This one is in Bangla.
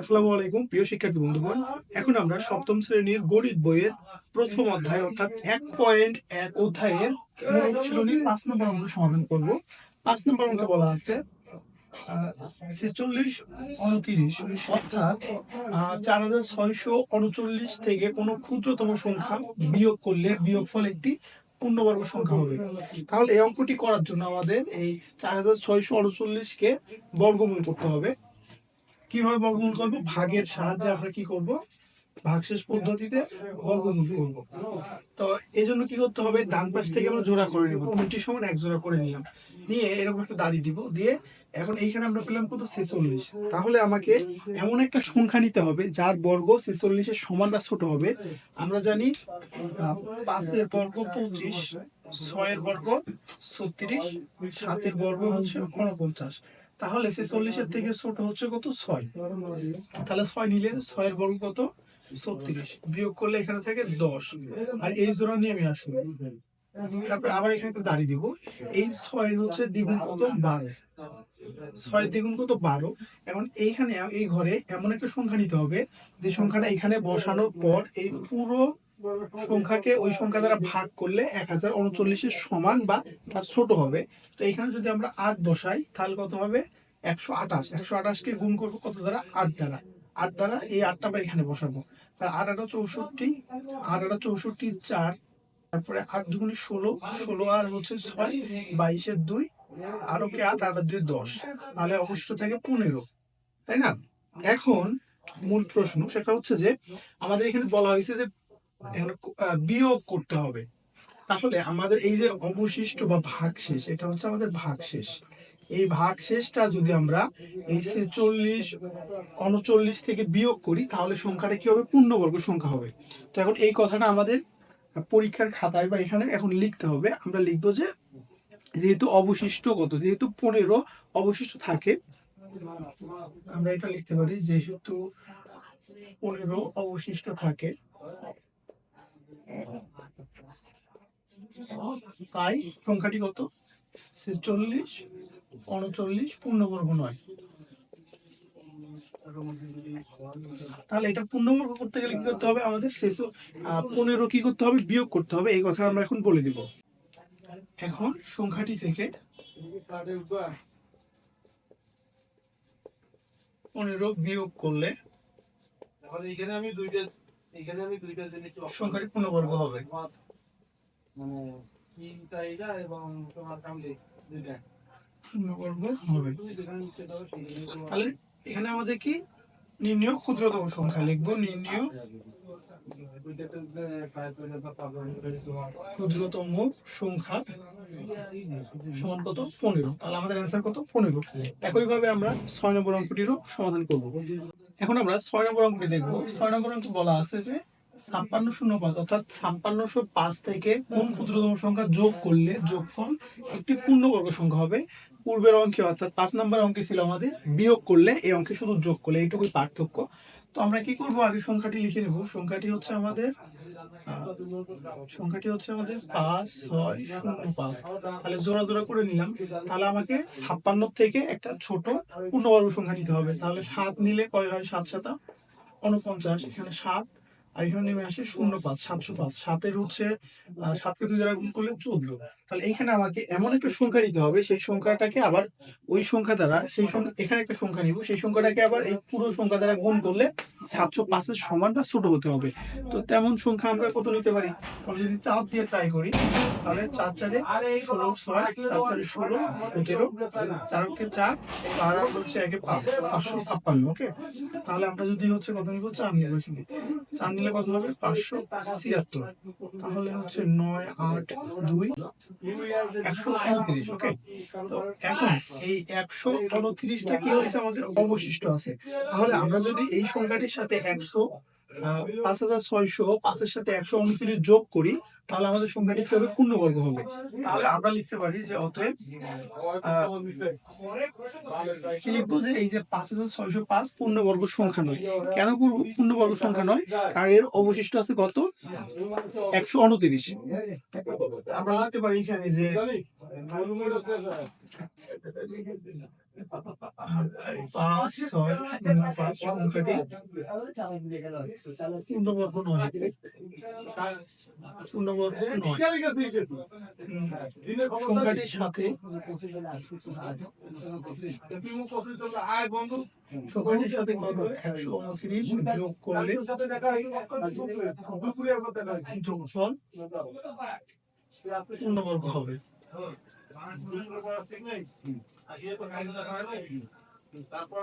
আসসালামু আলাইকুম, প্রিয় শিক্ষার্থী বন্ধুগণ। এখন আমরা সপ্তম শ্রেণির বইয়ের প্রথম অধ্যায়, অর্থাৎ এক পয়েন্ট এক অধ্যায়ের পাঁচ নম্বর অঙ্ক সমাধান করব। পাঁচ নম্বর অঙ্কে বলা আছে ছেচল্লিশ উনত্রিশ অর্থাৎ চার হাজার ছয়শো উনচল্লিশ থেকে কোনো ক্ষুদ্রতম সংখ্যা বিয়োগ করলে বিয়োগফল একটি পূর্ণবর্গ সংখ্যা হবে। তাহলে এই অঙ্কটি করার জন্য আমাদের এই চার হাজার ছয়শো উনচল্লিশকে বর্গমূল করতে হবে। কীভাবে বর্গমূল করব? ভাগের সাহায্যে আমরা কি করব? ভাগশেষ পদ্ধতিতে বর্গমূল করব। তো এই জন্য কি করতে হবে? ডান পাশ থেকে আমরা জোড়া করে নিব। টোয়েন্টি সমান এক জোড়া করে নিলাম। নিয়ে এরকম একটা দাড়ি দিব। দিয়ে এখন এইখানে আমরা পেলাম কত? ছেচল্লিশ। তাহলে আমাকে এমন একটা সংখ্যা নিতে হবে, যার বর্গ ছেচল্লিশের সমান বা ছোট হবে। আমরা জানি পাঁচের বর্গ পঁচিশ, ছয়ের বর্গ ছত্রিশ, সাতের বর্গ হচ্ছে উনপঞ্চাশ। তাহলে সে চল্লিশের থেকে ছোট হচ্ছে কত? ছয়। তাহলে ছয় নিলে ছয়ের বর্গ কত? ছত্রিশ। বিয়োগ করলে এখানে থাকে দশ। আর এই জোড়া নিয়ে আমি আসব তারপরে আবার এখানে একটা দাঁড়িয়ে দিব। এই ছয়ের হচ্ছে দ্বিগুণ কত? বারো। ছয় দ্বিগুণ কত? বারো। এখন এইখানে এই ঘরে এমন একটা সংখ্যা নিতে হবে যে সংখ্যাটা এখানে বসানোর পর এই পুরো সংখ্যাকে ওই সংখ্যা দ্বারা ভাগ করলে এক হাজার উনচল্লিশের সমান বা তার ছোট হবে। তো এখানে যদি আমরা আট বসাই তাহলে কত হবে? একশো আঠাশ, একশো আঠাশকে গুণ করব কত দ্বারা? আট দ্বারা। আট দ্বারা এই আটটা আমরা এখানে বসাবো। তা আট আটা চৌষট্টি, আট আটা চৌষট্টি চার, তারপরে আট দুগুণে ষোলো ষোলো আর হচ্ছে ছয়, বাইশের দুই, আরও কি আট আট দুই দশ। তাহলে অবশিষ্ট থাকে পনেরো। তাই না? এখন মূল প্রশ্ন সেটা হচ্ছে যে, আমাদের এখানে বলা হয়েছে যে বিয়োগ করতে হবে। তাহলে আমাদের এই যে অবশিষ্ট বা ভাগশেষ, এটা হচ্ছে আমাদের ভাগশেষ। এই ভাগ শেষটা যদি আমরা এই ছেচল্লিশ উনচল্লিশ থেকে বিয়োগ করি, তাহলে সংখ্যাটা কি হবে? পূর্ণবর্গ সংখ্যা হবে। তো এখন এই কথাটা আমাদের পরীক্ষার খাতায় বা এখানে এখন লিখতে হবে। আমরা লিখব যে যেহেতু অবশিষ্ট কত? যেহেতু পনেরো অবশিষ্ট থাকে, আমরা এটা লিখতে পারি যেহেতু পনেরো অবশিষ্ট থাকে। তাই সংখ্যাটি কত? ছেচল্লিশ উনচল্লিশ পূর্ণবর্গ নয়। তাহলে এটা পূর্ণবর্গ করতে গেলে কি করতে হবে? আমাদের শেষ পনেরো কি করতে হবে? বিয়োগ করতে হবে। এই কথা আমরা এখন বলে দিব। এখন সংখ্যাটি থেকে পনেরো বিয়োগ করলে এখানে আমি দুইটা এখানে আমি দুইটা সংখ্যাটি পূর্ণবর্গ হবে। মানে তিনটা এটা এবং তোমার সামনে দুইটা। তাহলে এখানে আমাদের কি? নির্ণয় ক্ষুদ্রতম সংখ্যা লিখব নির্ণয় ক্ষুদ্রতম সংখ্যা সমান কত? পনেরো। তাহলে আমাদের অ্যান্সার কত? পনেরো। একইভাবে আমরা ছয় নম্বর অঙ্কটিরও সমাধান করব। এখন আমরা ছয় নম্বর অঙ্কটি দেখব। ছয় নম্বর অঙ্ক বলা আছে যে থেকে কোন ক্ষুদ্রতম সংখ্যা যোগ করলে যোগফল একটি পূর্ণবর্গ সংখ্যা হবে? পূর্বের অঙ্কে, অর্থাৎ পাঁচ নম্বর অঙ্কে ছিল আমাদের বিয়োগ করলে এই অঙ্কে শুধু যোগ করলে, এইটুকুই পার্থক্য। তো আমরা কি করব? আগে সংখ্যাটি লিখে সংখ্যাটি হচ্ছে আমাদের সংখ্যাটি হচ্ছে আমাদের পাঁচ, ছয়, শূন্য, পাঁচ। তাহলে জোড়া জোড়া করে নিলাম। তাহলে আমাকে ছাপ্পান্ন থেকে একটা ছোট পূর্ণবর্গ সংখ্যা নিতে হবে। তাহলে সাত নিলে কয় হয়? সাত সাতা। উনপঞ্চাশ এখানে সাত। আর এখানে নেমে আসে শূন্য পাঁচ সাতশো পাঁচ। সাতের হচ্ছে সাতকে দুই দ্বারা গুণ করলে চোদ্দ। তাহলে এইখানে আমাকে এমন একটা সংখ্যা নিতে হবে, সেই সংখ্যাটাকে আবার ওই সংখ্যা দ্বারা, সেই সংখ্যা, এখানে একটা সংখ্যা নিব, সেই সংখ্যাটাকে আবার এই পুরো সংখ্যা দ্বারা গুণ করলে সাতশো পাঁচের সমান বা ছোট হতে হবে। তো তেমন সংখ্যা আমরা কত নিতে পারি? যদি চার দিয়ে ট্রাই করি, তাহলে চার চারে ষোলো, ছয়, চার চারে ষোলো, সতেরো চার চারকে চার আর হচ্ছে একে পাঁচ, পাঁচশো ছাপ্পান্ন ওকে তাহলে আমরা যদি হচ্ছে কত নিব? চার নিব এখানে। চার নিলে কত হবে? পাঁচশো ছিয়াত্তর। তাহলে হচ্ছে নয় আট দুই একশো উনত্রিশ ওকে? তো এখন এই একশো উনত্রিশটা কি হয়েছে আমাদের? অবশিষ্ট আছে। তাহলে আমরা যদি এই সংখ্যাটির সাথে একশো পাঁচ হাজার ছয়শো, পাঁচের সাথে একশো উনত্রিশ যোগ করি, তাহলে আমাদের সংখ্যাটি কি হবে? পূর্ণবর্গ হবে। তাহলে আমরা লিখতে পারি যে অতএব কি লিখব যে এই যে পাঁচ হাজার ছয়শো পাঁচ পূর্ণবর্গ সংখ্যা নয়। কেন পূর্ণ- পূর্ণবর্গ সংখ্যা নয়? কারণ এর অবশিষ্ট আছে কত? একশো উনত্রিশ। আমরা লিখতে পারি এখানে যে পাঁচ ছয় শূন্য পাঁচ সংখ্যাটি পূর্ণবর্গ নয় পূর্ণবর্গ নয় সংখ্যাটির সাথে সংখ্যাটির সাথে কত একশো উনত্রিশ যোগ করলে যোগফল পূর্ণবর্গ হবে। তারপর